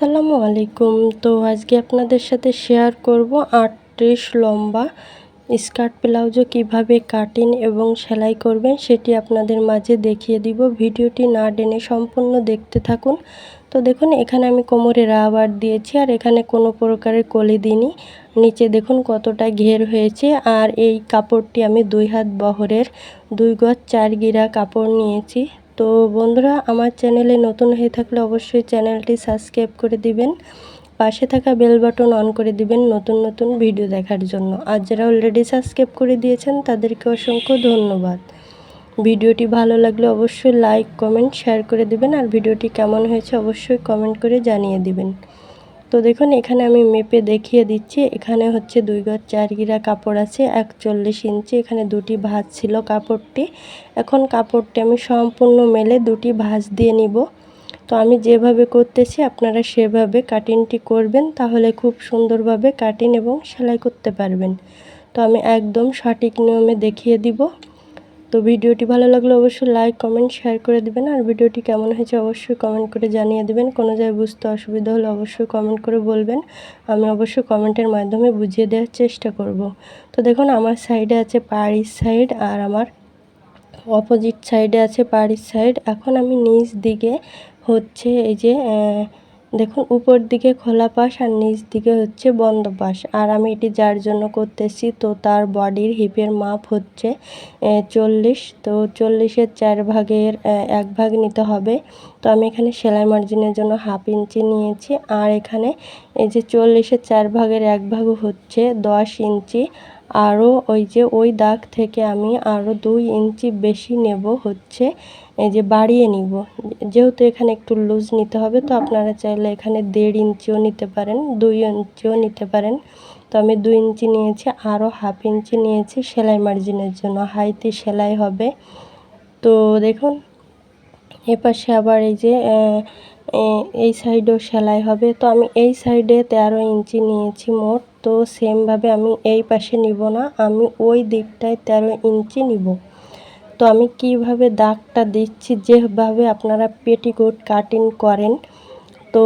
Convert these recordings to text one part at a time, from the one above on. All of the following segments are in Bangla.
আসসালামু আলাইকুম। তো আজকে আপনাদের সাথে শেয়ার করব আটত্রিশ লম্বা স্কার্ট ব্লাউজও কীভাবে কাটিং এবং সেলাই করবেন সেটি আপনাদের মাঝে দেখিয়ে দিব। ভিডিওটি না ডেনে সম্পূর্ণ দেখতে থাকুন। তো দেখুন, এখানে আমি কোমরে রাবার দিয়েছি আর এখানে কোনো প্রকারের কলি দিইনি। নিচে দেখুন কতটা ঘের হয়েছে আর এই কাপড়টি আমি দুই হাত বহরের, দুই গজ চার গিরা কাপড় নিয়েছি। তো বন্ধুরা, আমার চ্যানেলে নতুন হয়ে থাকলে অবশ্যই চ্যানেলটি সাবস্ক্রাইব করে দিবেন, পাশে থাকা বেল বাটন অন করে দিবেন নতুন নতুন ভিডিও দেখার জন্য। আর যারা অলরেডি সাবস্ক্রাইব করে দিয়েছেন, তাদেরকে অসংখ্য ধন্যবাদ। ভিডিওটি ভালো লাগলে অবশ্যই লাইক কমেন্ট শেয়ার করে দিবেন, আর ভিডিওটি কেমন হয়েছে অবশ্যই কমেন্ট করে জানিয়ে দিবেন। তো দেখুন, এখানে আমি মেপে দেখিয়ে দিচ্ছি। এখানে হচ্ছে দুই গজ চার গিরা কাপড় আছে, একচল্লিশ ইঞ্চি। এখানে দুটি ভাঁজ ছিল কাপড়টি। এখন কাপড়টি আমি সম্পূর্ণ মেলে দুটি ভাঁজ দিয়ে নিব। তো আমি যেভাবে করতেছি, আপনারা সেভাবে কাটিংটি করবেন, তাহলে খুব সুন্দরভাবে কাটিং এবং সেলাই করতে পারবেন। তো আমি একদম সঠিক নিয়মে দেখিয়ে দিব। তো ভিডিওটি ভালো লাগলে অবশ্যই লাইক, কমেন্ট, শেয়ার করে দিবেন। আর ভিডিওটি কেমন হয়েছে অবশ্যই কমেন্ট করে জানিয়ে দিবেন। কোনো জায়গায় বুঝতে অসুবিধা হলে অবশ্যই কমেন্ট করে বলবেন। আমি অবশ্যই কমেন্টের মাধ্যমে বুঝিয়ে দেওয়ার চেষ্টা করব। তো দেখুন, আমার সাইডে আছে পাড়ির সাইড আর আমার অপোজিট সাইডে আছে পাড়ির সাইড। এখন আমি নিচ দিকে হচ্ছে এই যে দেখুন, উপর দিকে খোলা পাশ আর নিচ দিকে হচ্ছে বন্ধ পাশ। আর আমি এটি যার জন্য করতেছি, তো তার বডির হিপের মাপ হচ্ছে চল্লিশ। তো চল্লিশের চার ভাগের এক ভাগ নিতে হবে। তো আমি এখানে সেলাই মার্জিনের জন্য হাফ ইঞ্চি নিয়েছি। আর এখানে এই যে চল্লিশের চার ভাগের এক ভাগ হচ্ছে দশ ইঞ্চি। আরও ওই যে ওই দাগ থেকে আমি আরও দুই ইঞ্চি বেশি নেব হচ্ছে এই যে বাড়িয়ে নিব। যেহেতু এখানে একটু লুজ নিতে হবে, তো আপনারা চাইলে এখানে দেড় ইঞ্চিও নিতে পারেন, দুই ইঞ্চিও নিতে পারেন। তো আমি দুই ইঞ্চি নিয়েছি, আরও হাফ ইঞ্চি নিয়েছি, সেলাই মার্জিনের জন্য। হাইতে সেলাই হবে। তো দেখুন এপাশে আবার এই যে এই সাইডেও সেলাই হবে। তো আমি এই সাইডে তেরো ইঞ্চি নিয়েছি মোট। তো সেমভাবে আমি এই পাশে নিব না, আমি ওই দিকটায় তেরো ইঞ্চি নিব। তো আমি কীভাবে দাগটা দিচ্ছি, যেভাবে আপনারা পেটিকোট কাটিং করেন, তো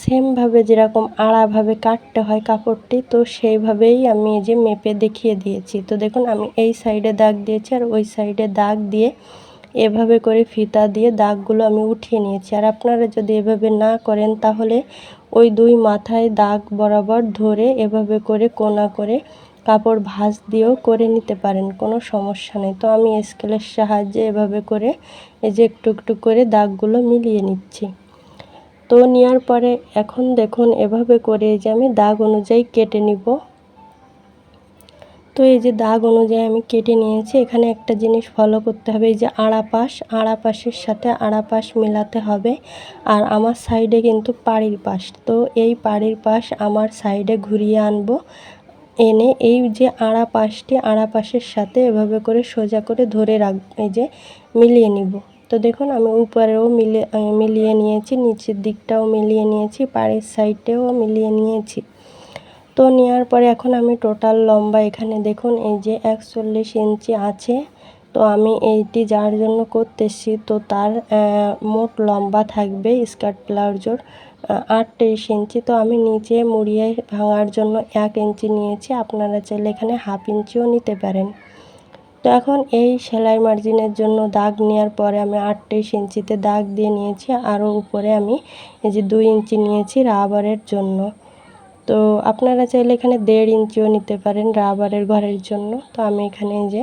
সেমভাবে যেরকম আড়াভাবে কাটতে হয় কাপড়টি, তো সেইভাবেই আমি যে মেপে দেখিয়ে দিয়েছি। তো দেখুন, আমি এই সাইডে দাগ দিয়েছি আর ওই সাইডে দাগ দিয়ে এভাবে করে ফিতা দিয়ে দাগগুলো আমি উঠিয়ে নিয়েছি। আর আপনারা যদি এভাবে না করেন, তাহলে ওই দুই মাথায় দাগ বরাবর ধরে এভাবে করে কোনা করে কাপড় ভাঁজ দিয়েও করে নিতে পারেন, কোনো সমস্যা নেই। তো আমি স্কেলের সাহায্যে এভাবে করে এই যে একটু একটু করে দাগগুলো মিলিয়ে নিচ্ছি। তো নেওয়ার পরে এখন দেখুন এভাবে করে যে আমি দাগ অনুযায়ী কেটে নিব। তো এই যে দাগ অনুযায়ী আমি কেটে নিয়েছি, এখানে একটা জিনিস ফলো করতে হবে, এই যে আড়াপাশ, আড়াপাশের সাথে আড়াপাশ মেলাতে হবে আর আমার সাইডে কিন্তু পাড়ির পাশ। তো এই পাড়ির পাশ আমার সাইডে ঘুরিয়ে আনব এনে এই যে আড়া পাশটি আড়া পাশের সাথে এভাবে করে সোজা করে ধরে রাখ, এই যে মিলিয়ে নিব। তো দেখুন আমি উপরেও মিলে মিলিয়ে নিয়েছি, নিচের দিকটাও মিলিয়ে নিয়েছি, পাড়ের সাইডটাও মিলিয়ে নিয়েছি। তো নেওয়ার পরে এখন আমি টোটাল লম্বা এখানে দেখুন, এই যে একচল্লিশ ইঞ্চি আছে। তো আমি এইটি যার জন্য করতেছি, তো তার মোট লম্বা থাকবে স্কার্ট ব্লাউজোর আটত্রিশ ইঞ্চি। তো আমি নিচে মুড়িয়ে ভাঙার জন্য এক ইঞ্চি নিয়েছি। আপনারা চাইলে এখানে হাফ ইঞ্চিও নিতে পারেন। তো এখন এই সেলাই মার্জিনের জন্য দাগ নেওয়ার পরে আমি আটত্রিশ ইঞ্চিতে দাগ দিয়ে নিয়েছি। আরও উপরে আমি এই যে দুই ইঞ্চি নিয়েছি রাবারের জন্য। তো আপনারা চাইলে এখানে দেড় ইঞ্চিও নিতে পারেন রাবারের ঘরের জন্য। তো আমি এখানে যে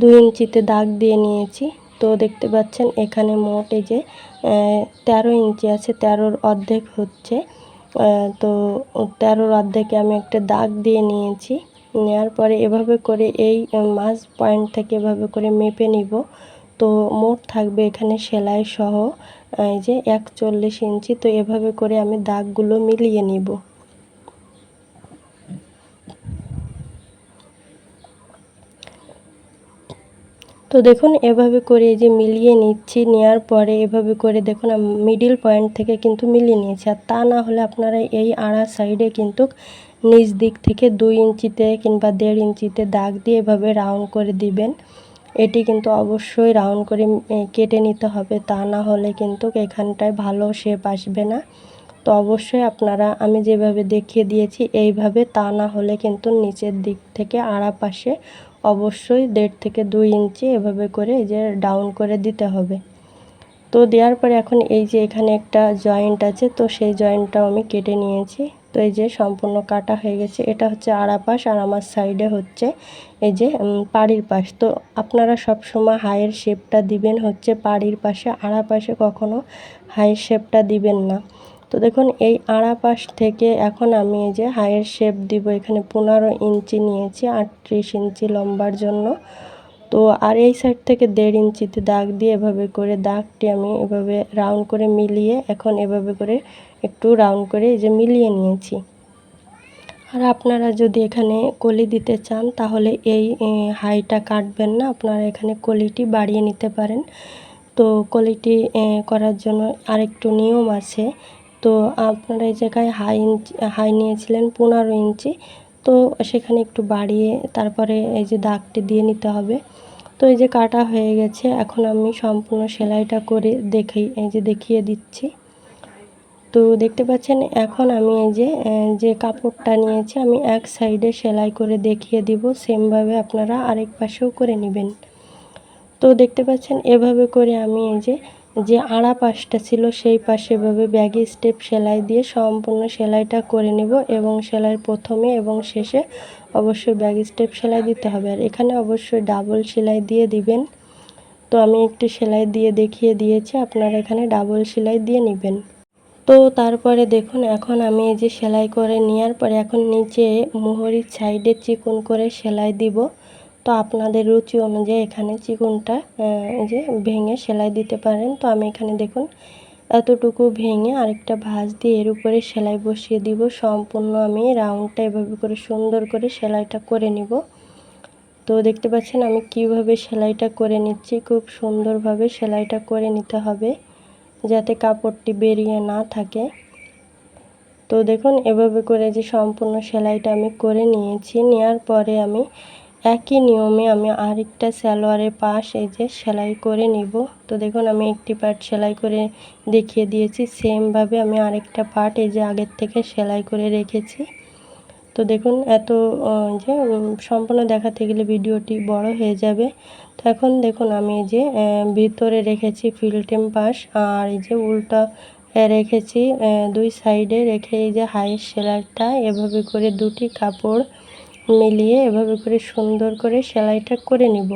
দুই ইঞ্চিতে দাগ দিয়ে নিয়েছি। তো দেখতে পাচ্ছেন এখানে মোট এই যে তেরো ইঞ্চি আছে, তেরোর অর্ধেক হচ্ছে। তো তেরোর অর্ধেকে আমি একটা দাগ দিয়ে নিয়েছি। নেওয়ার পরে এভাবে করে এই মাছ পয়েন্ট থেকে এভাবে করে মেপে নিব। তো মোট থাকবে এখানে সেলাই সহ এই যে একচল্লিশ ইঞ্চি। তো এভাবে করে আমি দাগগুলো মিলিয়ে নিব। তো দেখুন, এভাবে করে যে মিলিয়ে নিচ্ছি নেওয়ার পরে এভাবে করে দেখুন মিডিল পয়েন্ট থেকে কিন্তু মিলিয়ে নিয়েছি। আর তা না হলে আপনারা এই আড়া সাইডে কিন্তু নিচ দিক থেকে দুই ইঞ্চিতে কিংবা দেড় ইঞ্চিতে দাগ দিয়ে এভাবে রাউন্ড করে দিবেন। এটি কিন্তু অবশ্যই রাউন্ড করে কেটে নিতে হবে। তা না হলে কিন্তু এখানটায় ভালো শেপ আসবে না। তো অবশ্যই আপনারা, আমি যেভাবে দেখিয়ে দিয়েছি, এইভাবে তা না হলে কিন্তু নিচের দিক থেকে আড়া পাশে অবশ্যই দেড় থেকে দুই ইঞ্চি এভাবে করে এই যে ডাউন করে দিতে হবে। তো দেওয়ার পরে এখন এই যে এখানে একটা জয়েন্ট আছে, তো সেই জয়েন্টটাও আমি কেটে নিয়েছি। তো এই যে সম্পূর্ণ কাটা হয়ে গেছে। এটা হচ্ছে আড়া পাশ আর আমার সাইডে হচ্ছে এই যে পাড়ির পাশ। তো আপনারা সব সময় হাইয়ের শেপটা দিবেন হচ্ছে পাড়ির পাশে। আড়া পাশে কখনো হাইয়ের শেপটা দিবেন না। তো দেখুন, এই আড়া পাশ থেকে এখন আমি এই যে হাইয়ের শেপ দিব। এখানে পনেরো ইঞ্চি নিয়েছি, আটত্রিশ ইঞ্চি লম্বার জন্য। তো আর এই সাইড থেকে দেড় ইঞ্চিতে দাগ দিয়ে এভাবে করে দাগটি আমি এভাবে রাউন্ড করে মিলিয়ে এখন এভাবে করে একটু রাউন্ড করে এই যে মিলিয়ে নিয়েছি। আর আপনারা যদি এখানে কলি দিতে চান, তাহলে এই হাইটা কাটবেন না। আপনারা এখানে কলিটি বাড়িয়ে নিতে পারেন। তো কলিটি করার জন্য আরেকটু নিয়ম আছে। তো আপনারা এই জায়গায় হাই ইঞ্চি হাই নিয়েছিলেন পনেরো ইঞ্চি। তো সেখানে একটু বাড়িয়ে তারপরে এই যে দাগটি দিয়ে নিতে হবে। তো এই যে কাটা হয়ে গেছে, এখন আমি সম্পূর্ণ সেলাইটা করে দেখি, এই যে দেখিয়ে দিচ্ছি। তো দেখতে পাচ্ছেন, এখন আমি এই যে যে কাপড়টা নিয়েছি, আমি এক সাইডে সেলাই করে দেখিয়ে দিব। সেমভাবে আপনারা আরেক পাশেও করে নেবেন। তো দেখতে পাচ্ছেন, এভাবে করে আমি এই যে যে আড়া পাশটা ছিল সেই পাশে এভাবে ব্যাগি স্টেপ সেলাই দিয়ে সম্পূর্ণ সেলাইটা করে নেব এবং সেলাইয়ের প্রথমে এবং শেষে অবশ্যই ব্যাগ স্টেপ সেলাই দিতে হবে। আর এখানে অবশ্যই ডাবল সেলাই দিয়ে দিবেন। তো আমি একটি সেলাই দিয়ে দেখিয়ে দিয়েছি, আপনারা এখানে ডাবল সেলাই দিয়ে নেবেন। তো তারপরে দেখুন, এখন আমি এই যে সেলাই করে নেওয়ার পরে এখন নিচে মোহরির সাইডে চিকন করে সেলাই দিব। তো আপনাদের রুচি অনুযায়ী এখানে চিকনটা যে ভেঙে সেলাই দিতে পারেন। তো আমি এখানে দেখুন, এতটুকু ভেঙে আরেকটা ভাঁজ দিয়ে এর উপরে সেলাই বসিয়ে দিব। সম্পূর্ণ আমি রাউন্ডটা এভাবে করে সুন্দর করে সেলাইটা করে নিব। তো দেখতে পাচ্ছেন আমি কীভাবে সেলাইটা করে নিচ্ছি, খুব সুন্দরভাবে সেলাইটা করে নিতে হবে যাতে কাপড়টি বেরিয়ে না থাকে। তো দেখুন, এভাবে করে যে সম্পূর্ণ সেলাইটা আমি করে নিয়েছি। নেওয়ার পরে আমি একই নিয়মে আমি আরেকটা সালোয়ারের পাশ এই যে সেলাই করে নিব। তো দেখুন, আমি একটি পার্ট সেলাই করে দেখিয়ে দিয়েছি। সেমভাবে আমি আরেকটা পার্ট এই যে আগের থেকে সেলাই করে রেখেছি। তো দেখুন, এত যে সম্পূর্ণ দেখাতে গেলে ভিডিওটি বড় হয়ে যাবে। তো এখন দেখুন, আমি এই যে ভিতরে রেখেছি ফিল্টেম পাশ আর এই যে উল্টা রেখেছি। দুই সাইডে রেখে এই যে হাইয়ের সেলাইটা এভাবে করে দুটি কাপড় মিলিয়ে এভাবে করে সুন্দর করে সেলাইটা করে নিব।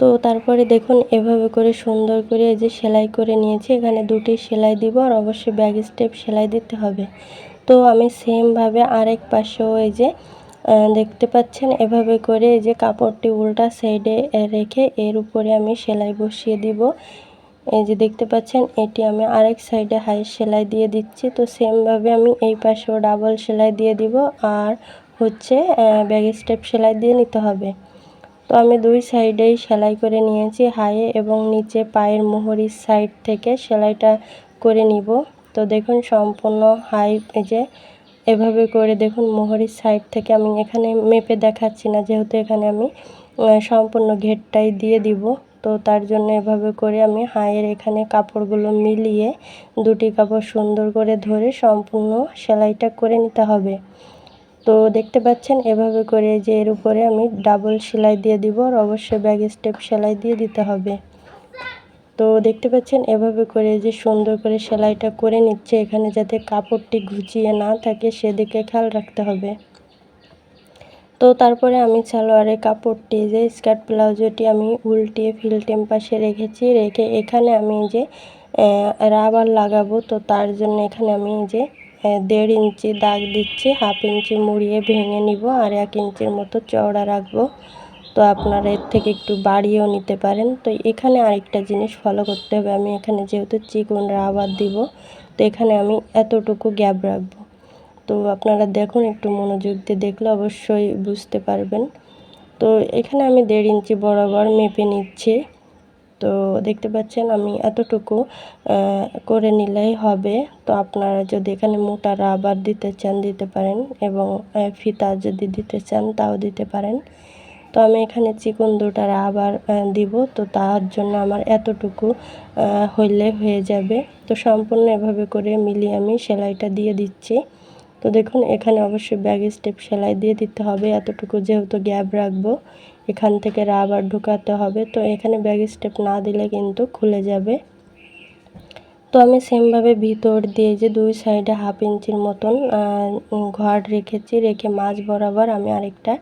তো তারপরে দেখুন, এভাবে করে সুন্দর করে এই যে সেলাই করে নিয়েছি। এখানে দুটি সেলাই দিব আর অবশ্যই ব্যাগ স্টেপ সেলাই দিতে হবে। তো আমি সেমভাবে আরেক পাশেও এই যে দেখতে পাচ্ছেন, এভাবে করে এই যে কাপড়টি উল্টা সাইডে রেখে এর উপরে আমি সেলাই বসিয়ে দিব। এই যে দেখতে পাচ্ছেন, এটি আমি আরেক সাইডে হাই সেলাই দিয়ে দিচ্ছি। তো সেমভাবে আমি এই পাশেও ডাবল সেলাই দিয়ে দিব আর হচ্ছে ব্যাগ স্টেপ সেলাই দিয়ে নিতে হবে। তো আমি দুই সাইডেই সেলাই করে নিয়েছি হাইয়ে এবং নিচে পায়ের মোহরির সাইড থেকে সেলাইটা করে নিব। তো দেখুন, সম্পূর্ণ হাই যে, এভাবে করে দেখুন, মোহরির সাইড থেকে আমি এখানে মেপে দেখাচ্ছি না, যেহেতু এখানে আমি সম্পূর্ণ ঘেরটাই দিয়ে দিব। তো তার জন্য এভাবে করে আমি হাইয়ের এখানে কাপড়গুলো মিলিয়ে দুটি কাপড় সুন্দর করে ধরে সম্পূর্ণ সেলাইটা করে নিতে হবে। তো দেখতে পাচ্ছেন, এভাবে করে যে এর উপরে আমি ডাবল সেলাই দিয়ে দিব আর অবশ্যই ব্যাগ স্টেপ সেলাই দিয়ে দিতে হবে। তো দেখতে পাচ্ছেন, এভাবে করে যে সুন্দর করে সেলাইটা করে নিচ্ছে, এখানে যাতে কাপড়টি ঘুচিয়ে না থাকে সেদিকে খেয়াল রাখতে হবে। তো তারপরে আমি সালোয়ারের কাপড়টি, যে স্কার্ট ব্লাউজটি আমি উল্টিয়ে ফিল্টেম পাশে রেখেছি, রেখে এখানে আমি যে রাবার লাগাবো, তো তার জন্য এখানে আমি যে দেড় ইঞ্চি দাগ দিচ্ছি, হাফ ইঞ্চি মুড়িয়ে ভেঙে নিব আর এক ইঞ্চির মতো চওড়া রাখব। তো আপনারা এর থেকে একটু বাড়িয়েও নিতে পারেন। তো এখানে আরেকটা জিনিস ফলো করতে হবে। আমি এখানে যেহেতু চিকন রাবার দিব, তো এখানে আমি এতটুকু গ্যাপ রাখব। তো আপনারা দেখুন, একটু মনোযোগ দিয়ে দেখলে অবশ্যই বুঝতে পারবেন। তো এখানে আমি দেড় ইঞ্চি বরাবর মেপে নিচ্ছি। তো দেখতে পাচ্ছেন আমি এতটুকু করে নিলেই হবে। তো আপনারা যদি এখানে মোটা রাবার দিতে চান, দিতে পারেন এবং ফিতা যদি দিতে চান, তাও দিতে পারেন। তো আমি এখানে চিকন দুটা রাবার দিব। তো তার জন্য আমার এতটুকু হইলে হয়ে যাবে। তো সম্পূর্ণ এভাবে করে মিলিয়ে আমি সেলাইটা দিয়ে দিচ্ছি। তো দেখুন, এখানে অবশ্যই ব্যাগ স্টেপ সেলাই দিয়ে দিতে হবে। এতটুকু যেহেতু গ্যাপ রাখব। এখান থেকে রাবার ঢুকাতে হবে। তো এখানে ব্যাগ স্টেপ না দিলে কিন্তু খুলে যাবে। তো আমি সেমভাবে ভিতর দিয়ে যে দুই সাইডে হাফ ইঞ্চির মতন ঘর রেখেছি, রেখে মাছ বরাবর আমি আরেকটা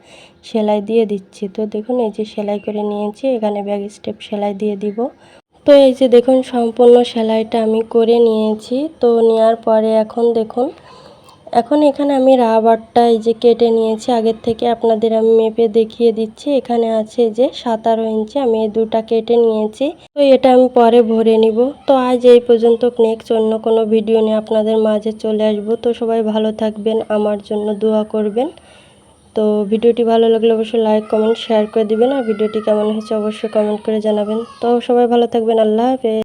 সেলাই দিয়ে দিচ্ছি। তো দেখুন, এই যে সেলাই করে নিয়েছি, এখানে ব্যাগ স্টেপ সেলাই দিয়ে দিব। তো এই যে দেখুন, সম্পূর্ণ সেলাইটা আমি করে নিয়েছি। তো নেওয়ার পরে এখন দেখুন এখন এখানে আমি রাবারটা এই যে কেটে নিয়েছি, আগের থেকে আপনাদের আমি মেপে দেখিয়ে দিচ্ছি। এখানে আছে যে সাতারো ইঞ্চি, আমি এই দুটা কেটে নিয়েছি। তো এটা আমি পরে ভরে নিব। তো আজ এই পর্যন্ত নেক্সট অন্য কোনো ভিডিও নিয়ে আপনাদের মাঝে চলে আসব। তো সবাই ভালো থাকবেন, আমার জন্য দোয়া করবেন। তো ভিডিওটি ভালো লাগলে অবশ্যই লাইক, কমেন্ট, শেয়ার করে দিবেন। আর ভিডিওটি কেমন হয়েছে অবশ্যই কমেন্ট করে জানাবেন। তো সবাই ভালো থাকবেন, আল্লাহ হাফেজ।